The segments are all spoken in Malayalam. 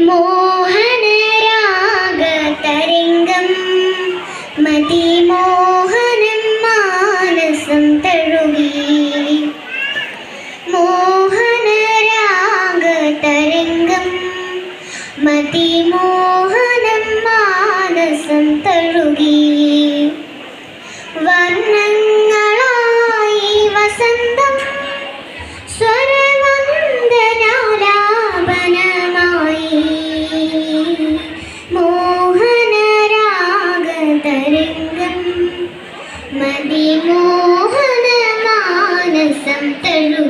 മോഹനരാഗതരംഗം മതിമോഹനം മാനസം മതിമോ മതിമോഹന മാനസം തഴുക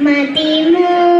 മതിമോ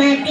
Mate.